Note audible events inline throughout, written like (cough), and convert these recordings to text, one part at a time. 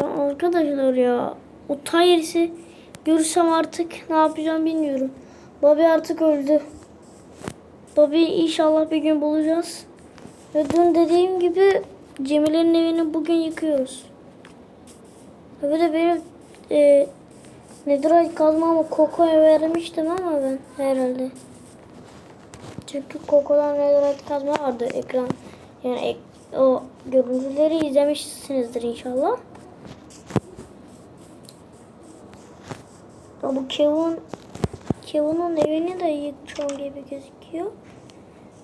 Ya arkadaşlar ya o Tyres'i görürsem artık ne yapacağım bilmiyorum. Bobby artık öldü. Bobby inşallah bir gün bulacağız. Ve dün dediğim gibi Cemile'nin evini bugün yıkıyoruz. Ve de benim e, Netherite kazmamı Koko'ya vermiştim ama ben herhalde. Çünkü Koko'dan Netherite kazma vardı ekran. Yani ek- o görüntüleri izlemişsinizdir inşallah. Ya bu Kevin Kevin'in evini de yıkacağım gibi gözüküyor.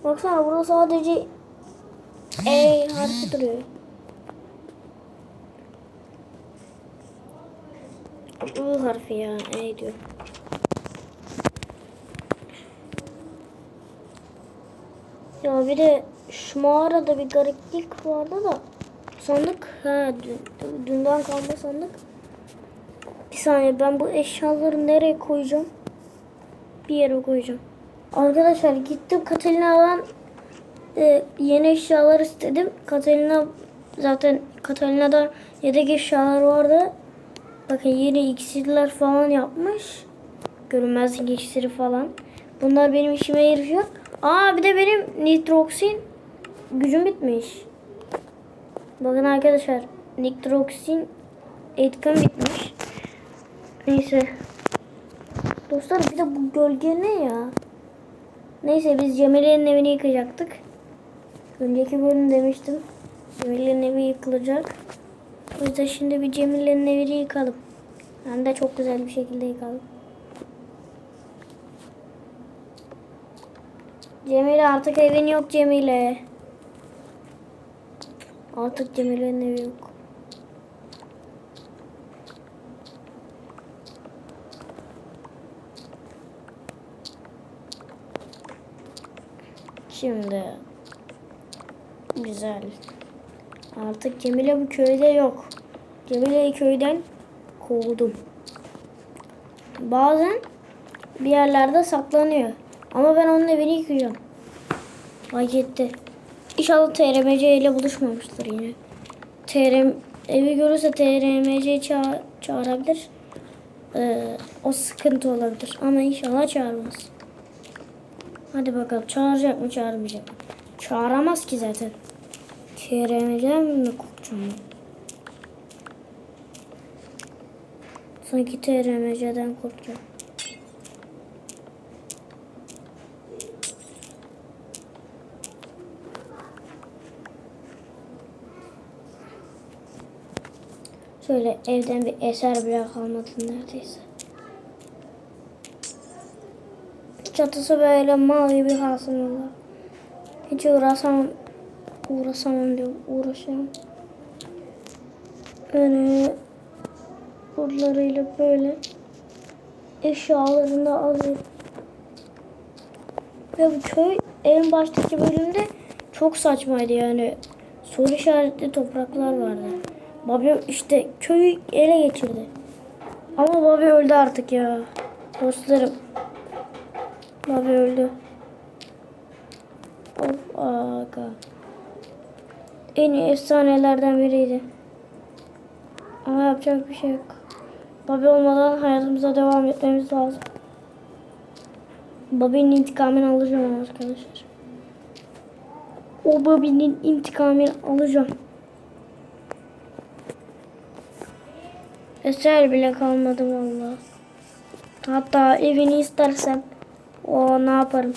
Baksana burada sadece E harfi duruyor. I harfi ya E diyor. Ya bir de şu mağarada bir gariplik vardı da sandık ha dün, dünden kalma sandık. Bir saniye ben bu eşyaları nereye koyacağım? Bir yere koyacağım. Arkadaşlar gittim Katalina'dan e, yeni eşyalar istedim. Katalina zaten Katalina'da yedek eşyalar vardı. Bakın yeni iksirler falan yapmış. Görünmezlik iksiri falan. Bunlar benim işime yarayacak. Aa bir de benim nitroksin gücüm bitmiş. Bakın arkadaşlar nitroksin etkim bitmiş. Neyse. Dostlar bir de bu gölge ne ya? Neyse biz Cemile'nin evini yıkacaktık. Önceki bölüm demiştim. Cemile'nin evi yıkılacak. O yüzden şimdi bir Cemile'nin evini yıkalım. Hem de çok güzel bir şekilde yıkalım. Cemile artık evin yok Cemile. Artık Cemile'nin evi yok. Şimdi güzel. Artık Cemile bu köyde yok. Cemile'yi köyden kovdum. Bazen bir yerlerde saklanıyor. Ama ben onun evini yıkayacağım. Fark etti. İnşallah TRMC ile buluşmamıştır yine. TRM evi görürse TRMC'yi ça çağırabilir. Ee, o sıkıntı olabilir. Ama inşallah çağırmaz. Hadi bakalım çağıracak mı çağırmayacak mı? Çağıramaz ki zaten. TRMC'den mi korkacağım ben? Sanki TRMC'den korkacağım. Şöyle evden bir eser bile kalmadı neredeyse. Çatısı böyle mal gibi kalsın valla. Hiç uğraşamam. Uğraşamam diyorum. Uğraşamam. Böyle buralarıyla böyle eşyalarını alayım. Ve bu köy en baştaki bölümde çok saçmaydı yani. Soru işaretli topraklar vardı. Bobby işte köyü ele geçirdi. Ama Bobby öldü artık ya. Dostlarım. Bobby öldü. Of aga. En iyi efsanelerden biriydi. Ama yapacak bir şey yok. Bobby olmadan hayatımıza devam etmemiz lazım. Bobby'nin intikamını alacağım arkadaşlar. O Bobby'nin intikamını alacağım. Eser bile kalmadı valla. Hatta evini istersem o ne yaparım?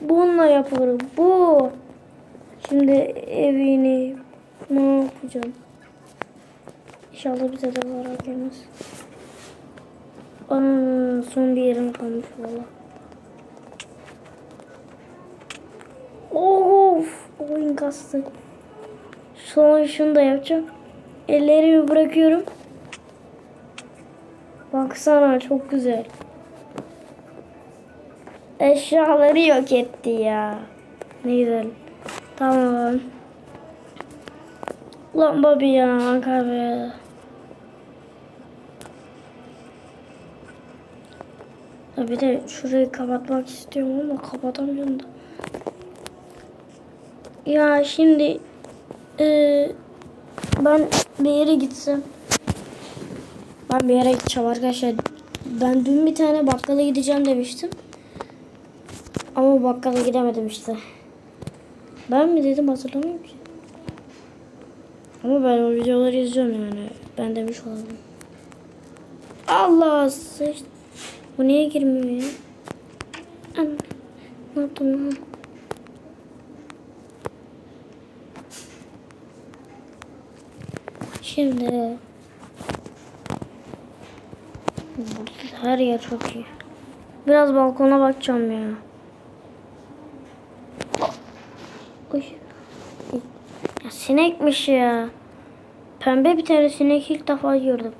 Bununla yaparım. Bu. Şimdi evini ne yapacağım? İnşallah bize de zarar gelmez. Ana son bir yerim kalmış valla. Of! Oyun kastı. Son şunu da yapacağım. Ellerimi bırakıyorum. Baksana çok güzel. Eşyaları yok etti ya. Ne güzel. Tamam. Lan Bobby ya Ankara. Ya bir de şurayı kapatmak istiyorum ama kapatamıyorum da. Ya şimdi e, ben bir yere gitsem Ben bir yere gideceğim arkadaşlar. Ben dün bir tane bakkala gideceğim demiştim. Ama bakkala gidemedim işte. Ben mi dedim hatırlamıyorum ki. Ama ben o videoları izliyorum yani. Ben demiş olalım. Allah sıç. Bu niye girmiyor ya? Anne. Ne yaptım lan? Şimdi her yer çok iyi. Biraz balkona bakacağım ya. Uy. Ya sinekmiş ya. Pembe bir tane sinek ilk defa gördüm.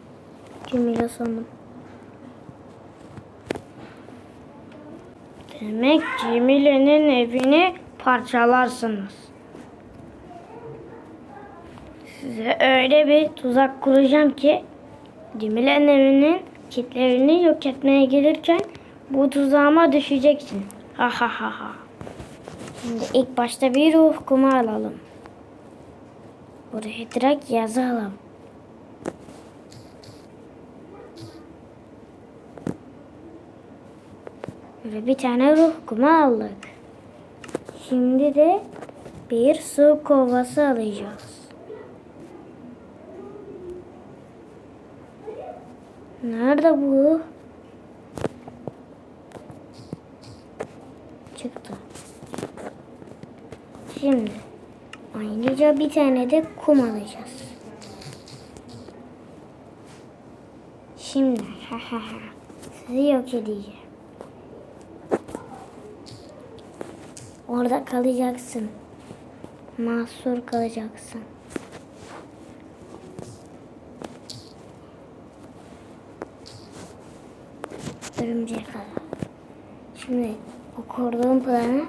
Cemile sandım. Demek Cemile'nin evini parçalarsınız. Size öyle bir tuzak kuracağım ki Cemile'nin evinin kitlerini yok etmeye gelirken bu tuzağıma düşeceksin. Ha ha ha ha. Şimdi ilk başta bir ruh kumu alalım. Buraya direkt yazalım. Böyle bir tane ruh kumu aldık. Şimdi de bir su kovası alacağız. Nerede bu? Çıktı. Şimdi ayrıca bir tane de kum alacağız. Şimdi ha ha ha sizi yok edeceğim. Orada kalacaksın. Mahsur kalacaksın. Örümceğe kadar. Şimdi o kurduğum planı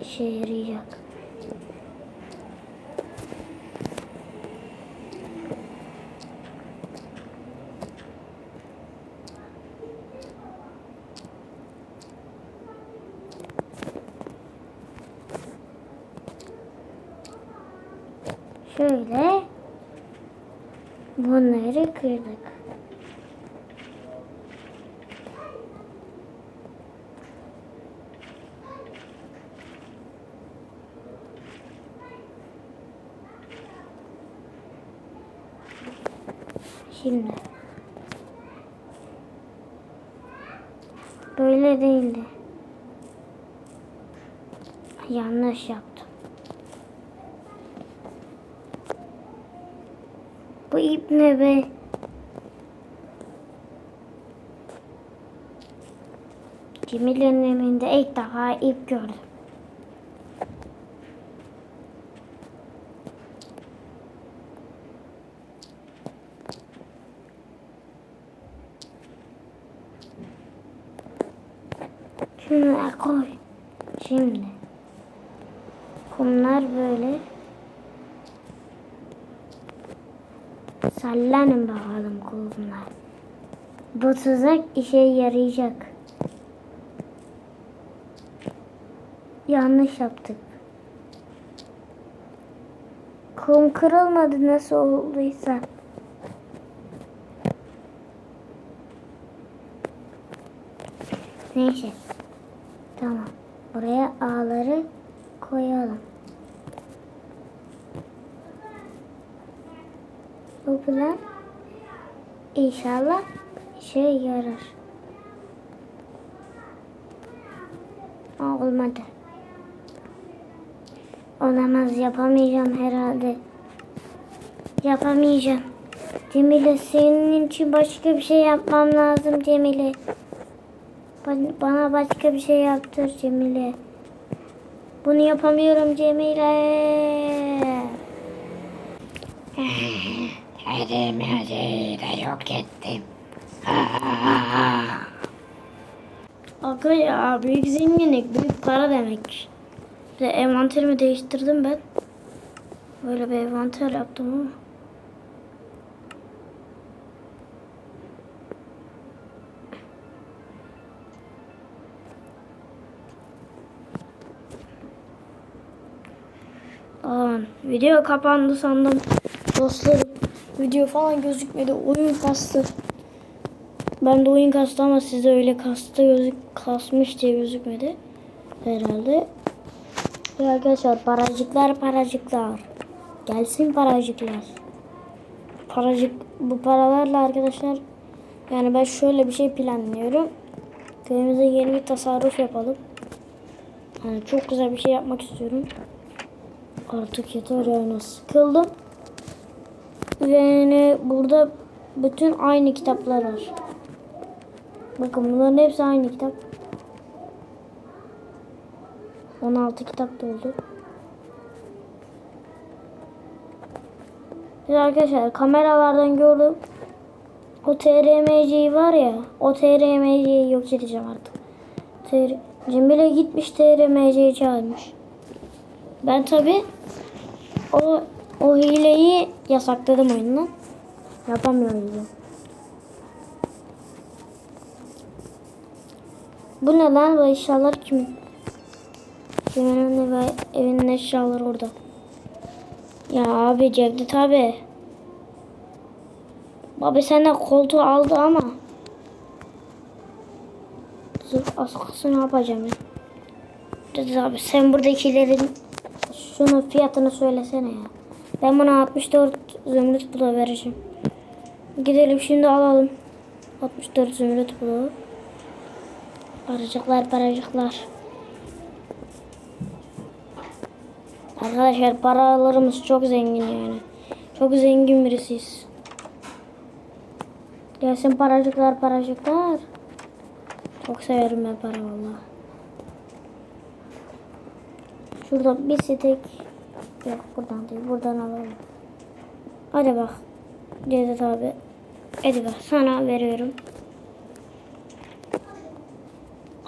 işe yarayacak. Şöyle bunları kırdık. Şimdi böyle değildi. Yanlış yaptım. Bu ip ne be? Cemile'nin evinde ilk defa ip gördüm. Şunu koy. Şimdi. Kumlar böyle. Sallanın bakalım kumlar. Bu tuzak işe yarayacak. Yanlış yaptık. Kum kırılmadı nasıl olduysa. Neyse. Tamam. Buraya ağları koyalım. Bu plan inşallah işe yarar. Aa, olmadı. Olamaz yapamayacağım herhalde. Yapamayacağım. Cemile senin için başka bir şey yapmam lazım Cemile. Ba- Bana başka bir şey yaptır Cemile. Bunu yapamıyorum Cemile. (laughs) Elimizi de yok ettim. Aga ya büyük zenginlik, büyük para demek. Bir envanterimi değiştirdim ben. Böyle bir envanter yaptım ama. Aa, video kapandı sandım. Dostlarım video falan gözükmedi. Oyun kastı. Ben de oyun kastı ama sizde öyle kastı gözük kasmış diye gözükmedi. Herhalde. Ve arkadaşlar paracıklar paracıklar. Gelsin paracıklar. Paracık bu paralarla arkadaşlar yani ben şöyle bir şey planlıyorum. Köyümüze yeni bir tasarruf yapalım. Yani çok güzel bir şey yapmak istiyorum. Artık yeter yani sıkıldım. Ve yani burada bütün aynı kitaplar var. Bakın bunların hepsi aynı kitap. 16 kitap doldu. Biz arkadaşlar kameralardan gördüm. O TRMC'yi var ya. O TRMC'yi yok edeceğim artık. TR Cemile gitmiş TRMC'yi çağırmış. Ben tabi o o hileyi yasakladım oyundan. Yapamıyorum. Bu ne lan? Bu eşyalar kimin? Kimin ve evinin eşyaları orada. Ya abi Cevdet abi. Abi senden koltuğu aldı ama. Zırh askısı ne yapacağım ya? Cevdet abi sen buradakilerin şunun fiyatını söylesene ya. Ben buna 64 zümrüt bulu vereceğim. Gidelim şimdi alalım. 64 zümrüt bulu. Paracıklar paracıklar. Arkadaşlar paralarımız çok zengin yani. Çok zengin birisiyiz. Gelsin paracıklar paracıklar. Çok severim ben para vallahi. Şurada bir stek yok buradan değil buradan alalım. Hadi bak. Cevdet abi. Hadi bak sana veriyorum.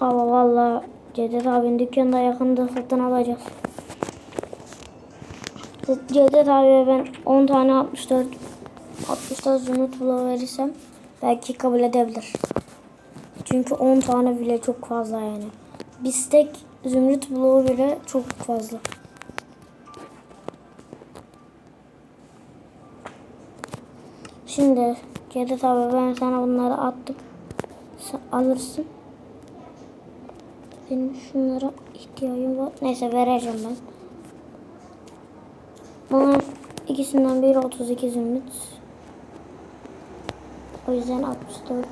Ama valla Cevdet abinin dükkanında yakında satın alacağız. Cevdet abiye ben 10 tane 64 64 zümrüt bulu verirsem belki kabul edebilir. Çünkü 10 tane bile çok fazla yani. Bir stek zümrüt buluğu bile çok fazla. Şimdi Cevdet abi ben sana bunları attım. Sen alırsın. Benim şunlara ihtiyacım var. Neyse vereceğim ben. Bunun ikisinden biri 32 zümrüt. O yüzden 64.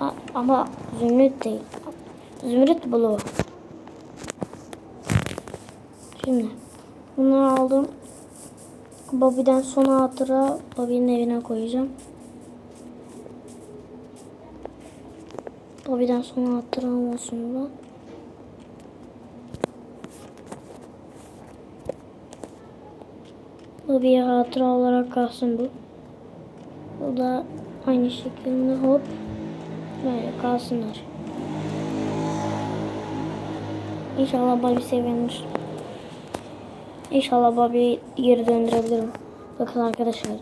A- ama zümrüt değil. Zümrüt buluğu. Şimdi bunları aldım. Bobby'den sona hatıra Bobby'nin evine koyacağım. Bobby'den sona hatıra olmasın bu. Bir hatıra olarak kalsın bu. Bu da aynı şekilde hop böyle kalsınlar. İnşallah Bobby sevinir. İnşallah Bobby'yi geri döndürebilirim. Bakın arkadaşlar.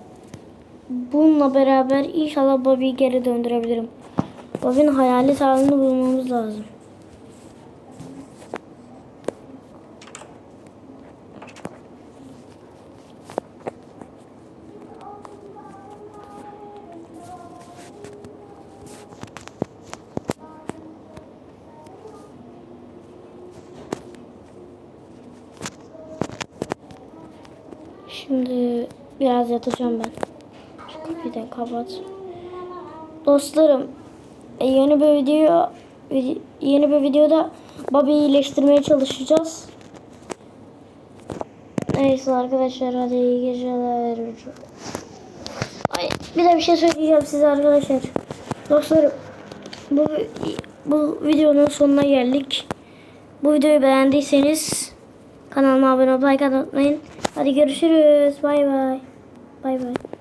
Bununla beraber inşallah Bobby'yi geri döndürebilirim. Bobby'nin hayalet halini bulmamız lazım. Şimdi biraz yatacağım ben. Şu kapıyı da kapat. Dostlarım e, yeni bir video vide- yeni bir videoda Bobby'yi iyileştirmeye çalışacağız. Neyse arkadaşlar hadi iyi geceler. Ay bir de bir şey söyleyeceğim size arkadaşlar. Dostlarım bu bu videonun sonuna geldik. Bu videoyu beğendiyseniz kanalıma abone olmayı unutmayın. Hadi görüşürüz. Bay bay. Bay bay.